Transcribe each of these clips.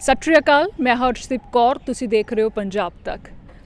ਸਤਿ ਸ਼੍ਰੀ ਅਕਾਲ, ਮੈਂ ਹਰਸ਼ਦੀਪ ਕੌਰ, ਤੁਸੀਂ ਦੇਖ ਰਹੇ ਹੋ ਪੰਜਾਬ ਤੱਕ।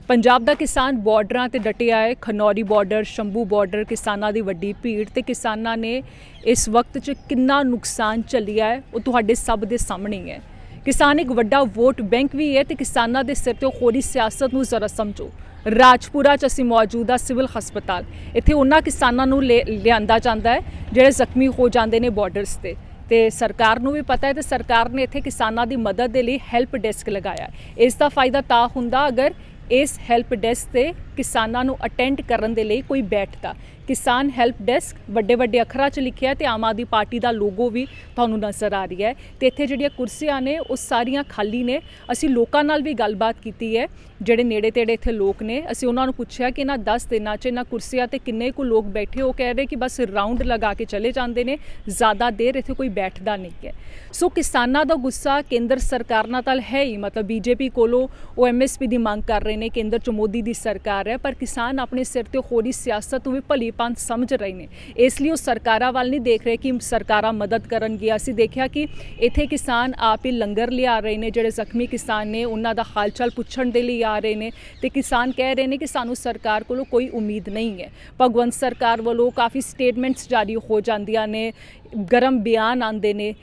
ਪੰਜਾਬ ਦਾ ਕਿਸਾਨ ਬਾਰਡਰਾਂ ਤੇ ਡਟਿਆ ਹੈ, ਖਨੌਰੀ ਬਾਰਡਰ, ਸ਼ੰਭੂ ਬਾਰਡਰ, ਕਿਸਾਨਾਂ ਦੀ ਵੱਡੀ ਭੀੜ ਤੇ ਕਿਸਾਨਾਂ ਨੇ ਇਸ ਵਕਤ 'ਚ ਕਿੰਨਾ ਨੁਕਸਾਨ ਝੱਲਿਆ ਹੈ, ਉਹ ਤੁਹਾਡੇ ਸਭ ਦੇ ਸਾਹਮਣੇ ਹੀ ਹੈ। ਕਿਸਾਨ ਇੱਕ ਵੱਡਾ ਵੋਟ ਬੈਂਕ ਵੀ ਹੈ ਤੇ ਕਿਸਾਨਾਂ ਦੇ ਸਿਰ ਤੇ ਹੋ ਸਿਆਸਤ ਨੂੰ ਜ਼ਰਾ ਸਮਝੋ। ਰਾਜਪੁਰਾ 'ਚ ਅਸੀਂ ਮੌਜੂਦ ਆ ਸਿਵਲ ਹਸਪਤਾਲ। ਇੱਥੇ ਉਹਨਾਂ ਕਿਸਾਨਾਂ ਨੂੰ ਲਿ- ਲਿਆਂਦਾ ਜਾਂਦਾ ਹੈ, ਜਿਹੜੇ ਜ਼ਖਮੀ ਹੋ ਜਾਂਦੇ ਨੇ ਬਾਰਡਰਸ ਤੇ। ਤੇ ਸਰਕਾਰ ਨੂੰ ਵੀ ਪਤਾ ਹੈ ਤੇ ਸਰਕਾਰ ਨੇ ਇੱਥੇ ਕਿਸਾਨਾਂ ਦੀ ਮਦਦ ਦੇ ਲਈ ਹੈਲਪ ਡੈਸਕ ਲਗਾਇਆ ਇਸ ਦਾ ਫਾਇਦਾ ਤਾਂ ਹੁੰਦਾ ਅਗਰ ਇਸ ਹੈਲਪ ਡੈਸਕ ਤੇ ਕਿਸਾਨਾਂ ਨੂੰ ਅਟੈਂਡ ਕਰਨ ਦੇ ਲਈ ਕੋਈ ਬੈਠਦਾ। ਕਿਸਾਨ ਹੈਲਪ ਡੈਸਕ ਵੱਡੇ ਵੱਡੇ ਅੱਖਰਾਂ 'ਚ ਲਿਖਿਆ ਹੈ ਤੇ ਆਮ ਆਦਮੀ ਪਾਰਟੀ ਦਾ ਲੋਗੋ ਵੀ ਤੁਹਾਨੂੰ ਨਜ਼ਰ ਆ ਰਹੀ ਹੈ। ਤੇ ਇੱਥੇ ਜਿਹੜੀਆਂ ਕੁਰਸੀਆਂ ਨੇ, ਉਹ ਸਾਰੀਆਂ ਖਾਲੀ ਨੇ। ਅਸੀਂ ਲੋਕਾਂ ਨਾਲ ਵੀ ਗੱਲਬਾਤ ਕੀਤੀ ਹੈ। ਜਿਹੜੇ ਨੇੜੇ ਤੇੜੇ ਇੱਥੇ ਲੋਕ ਨੇ, ਅਸੀਂ ਉਹਨਾਂ ਨੂੰ ਪੁੱਛਿਆ ਕਿ ਇਹਨਾਂ 10 ਦਿਨਾਂ 'ਚ ਇਹਨਾਂ ਕੁਰਸੀਆਂ ਤੇ ਕਿੰਨੇ ਕੁ ਲੋਕ ਬੈਠੇ ਉਹ ਕਹਿ ਰਹੇ ਕਿ ਬਸ ਰਾਉਂਡ ਲਗਾ ਕੇ ਚਲੇ ਜਾਂਦੇ ਨੇ। ਜ਼ਿਆਦਾ ਦੇਰ ਇੱਥੇ ਕੋਈ ਬੈਠਦਾ ਨਹੀਂ ਹੈ। ਸੋ ਕਿਸਾਨਾਂ ਦਾ ਗੁੱਸਾ ਕੇਂਦਰ ਸਰਕਾਰ ਨਾਲ ਤਾਂ ਹੈ ਹੀ। ਮਤਲਬ ਬੀਜੇਪੀ ਕੋਲੋਂ ਉਹ ਐਮਐਸਪੀ ਦੀ ਮੰਗ ਕਰ ਰਹੇ ਨੇ, ਕੇਂਦਰ 'ਚ ਮੋਦੀ ਦੀ ਸਰਕਾਰ ਹੈ। ਪਰ ਕਿਸਾਨ ਆਪਣੇ ਸਿਰ ਤੇ ਹੋ ਰਹੀ ਸਿਆਸਤ ਨੂੰ ਵੀ ਭਲੀ ਪੰਥ ਸਮਝ ਰਹੇ ਨੇ। ਇਸ ਲਈ ਉਹ ਸਰਕਾਰਾਂ ਵੱਲ ਨਹੀਂ ਦੇਖ ਰਹੇ ਕਿ ਸਰਕਾਰਾਂ ਮਦਦ ਕਰਨਗੀਆਂ। ਅਸੀਂ ਦੇਖਿਆ ਕਿ ਇੱਥੇ ਕਿਸਾਨ ਆਪ ਹੀ ਲੰਗਰ ਲਿਆ ਰਹੇ ਨੇ, ਜਿਹੜੇ ਜ਼ਖਮੀ ਕਿਸਾਨ ਨੇ, ਉਹਨਾਂ ਦਾ ਹਾਲ ਚਾਲ ਪੁੱਛਣ ਦੇ ਲਈ ਆ ਰਹੇ ਨੇ ਤੇ ਕਿਸਾਨ ਕਹਿ ਰਹੇ ਨੇ ਕਿ ਸਾਨੂੰ ਸਰਕਾਰ ਕੋਲੋਂ ਕੋਈ ਉਮੀਦ ਨਹੀਂ ਹੈ। ਭਗਵੰਤ ਸਰਕਾਰ ਵੱਲੋਂ ਕਾਫੀ ਸਟੇਟਮੈਂਟਸ ਜਾਰੀ ਹੋ ਜਾਂਦੀਆਂ ਨੇ, ਗਰਮ ਬਿਆਨ ਆਉਂਦੇ ਨੇ।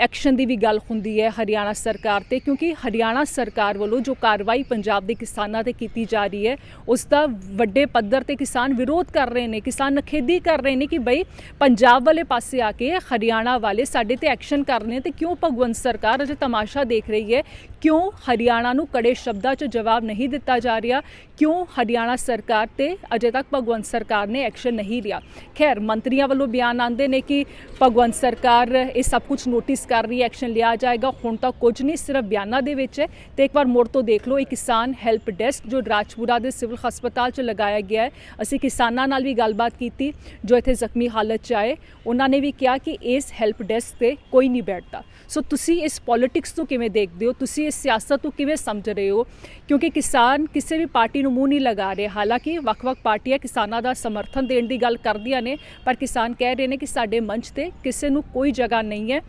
ਐਕਸ਼ਨ ਦੀ ਵੀ ਗੱਲ ਹੁੰਦੀ ਹੈ ਹਰਿਆਣਾ ਸਰਕਾਰ ਤੇ, ਕਿਉਂਕਿ ਹਰਿਆਣਾ ਸਰਕਾਰ ਵੱਲੋਂ ਜੋ ਕਾਰਵਾਈ ਪੰਜਾਬ ਦੇ ਕਿਸਾਨਾਂ ਤੇ ਕੀਤੀ ਜਾ ਰਹੀ ਹੈ, ਉਸ ਦਾ ਵੱਡੇ ਪੱਧਰ ਤੇ ਕਿਸਾਨ ਵਿਰੋਧ ਕਰ ਰਹੇ ਨੇ, ਕਿਸਾਨ ਨਖੇਦੀ ਕਰ ਰਹੇ ਨੇ ਕਿ ਬਈ ਪੰਜਾਬ ਵਾਲੇ ਪਾਸੇ ਆ ਕੇ ਹਰਿਆਣਾ ਵਾਲੇ ਸਾਡੇ ਤੇ ਐਕਸ਼ਨ ਕਰ ਰਹੇ ਨੇ ਤੇ ਕਿਉਂ ਭਗਵੰਤ ਸਰਕਾਰ ਅਜੇ ਤਮਾਸ਼ਾ ਦੇਖ ਰਹੀ ਹੈ? ਕਿਉਂ ਹਰਿਆਣਾ ਨੂੰ ਕੜੇ ਸ਼ਬਦਾਂ 'ਚ ਜਵਾਬ ਨਹੀਂ ਦਿੱਤਾ ਜਾ ਰਿਹਾ? ਕਿਉਂ ਹਰਿਆਣਾ ਸਰਕਾਰ ਤੇ ਅਜੇ ਤੱਕ ਭਗਵੰਤ ਸਰਕਾਰ ਨੇ ਐਕਸ਼ਨ ਨਹੀਂ ਲਿਆ? ਖੈਰ, ਮੰਤਰੀਆਂ ਵੱਲੋਂ ਬਿਆਨ ਆਉਂਦੇ ਨੇ ਕਿ ਭਗਵੰਤ ਸਰਕਾਰ ਇਹ ਸਭ ਕੁਝ ਨੋਟਿਸ ਕਰ ਰਹੀ ਐਕਸ਼ਨ ਲਿਆ ਜਾਏਗਾ। ਹੁਣ ਤੱਕ ਕੁਝ ਨਹੀਂ, ਸਿਰਫ ਬਿਆਨਾਂ ਦੇ ਵਿੱਚ ਹੈ। ਤੇ ਇੱਕ ਵਾਰ ਮੋੜ ਤੋਂ ਦੇਖ ਲਓ, ਇਹ ਕਿਸਾਨ ਹੈਲਪ ਡੈਸਕ ਜੋ ਰਾਜਪੁਰਾ ਦੇ ਸਿਵਲ ਹਸਪਤਾਲ 'ਚ ਲਗਾਇਆ ਗਿਆ ਹੈ। ਅਸੀਂ ਕਿਸਾਨਾਂ ਨਾਲ ਵੀ ਗੱਲਬਾਤ ਕੀਤੀ, ਜੋ ਇੱਥੇ ਜ਼ਖਮੀ ਹਾਲਤ 'ਚ ਆਏ। ਉਹਨਾਂ ਨੇ ਵੀ ਕਿਹਾ ਕਿ ਇਸ ਹੈਲਪ ਡੈਸਕ ਤੇ ਕੋਈ ਨਹੀਂ ਬੈਠਦਾ। ਸੋ ਤੁਸੀਂ ਇਸ ਪੋਲਿਟਿਕਸ ਨੂੰ ਕਿਵੇਂ ਦੇਖਦੇ ਹੋ? ਤੁਸੀਂ ਇਸ ਸਿਆਸਤ ਨੂੰ ਕਿਵੇਂ ਸਮਝ ਰਹੇ ਹੋ? ਕਿਉਂਕਿ ਕਿਸਾਨ ਕਿਸੇ ਵੀ ਪਾਰਟੀ ਨੂੰ ਮੂੰਹ ਨਹੀਂ ਲਗਾ ਰਹੇ। ਹਾਲਾਂਕਿ ਵੱਖ-ਵੱਖ ਪਾਰਟੀਆਂ ਕਿਸਾਨਾਂ ਦਾ ਸਮਰਥਨ ਦੇਣ ਦੀ ਗੱਲ ਕਰਦੀਆਂ ਨੇ, ਪਰ ਕਿਸਾਨ ਕਹਿ ਰਹੇ ਨੇ ਕਿ ਸਾਡੇ ਮੰਚ ਤੇ ਕਿਸੇ ਨੂੰ ਕੋਈ ਜਗ੍ਹਾ ਨਹੀਂ ਹੈ।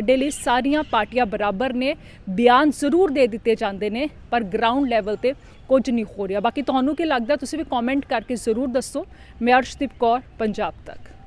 ਸਾਡੇ ਲਈ ਸਾਰੀਆਂ ਪਾਰਟੀਆਂ ਬਰਾਬਰ ਨੇ, ਬਿਆਨ ਜ਼ਰੂਰ ਦੇ ਦਿੱਤੇ ਜਾਂਦੇ ਨੇ, ਪਰ ਗਰਾਊਂਡ ਲੈਵਲ ਤੇ ਕੁਝ ਨਹੀਂ ਹੋ ਰਿਹਾ। ਬਾਕੀ ਤੁਹਾਨੂੰ ਕੀ ਲੱਗਦਾ, ਤੁਸੀਂ ਵੀ ਕਮੈਂਟ ਕਰਕੇ ਜ਼ਰੂਰ ਦੱਸੋ। ਮੈਂ ਅਰਸ਼ਦੀਪ ਕੌਰ, ਪੰਜਾਬ ਤੱਕ।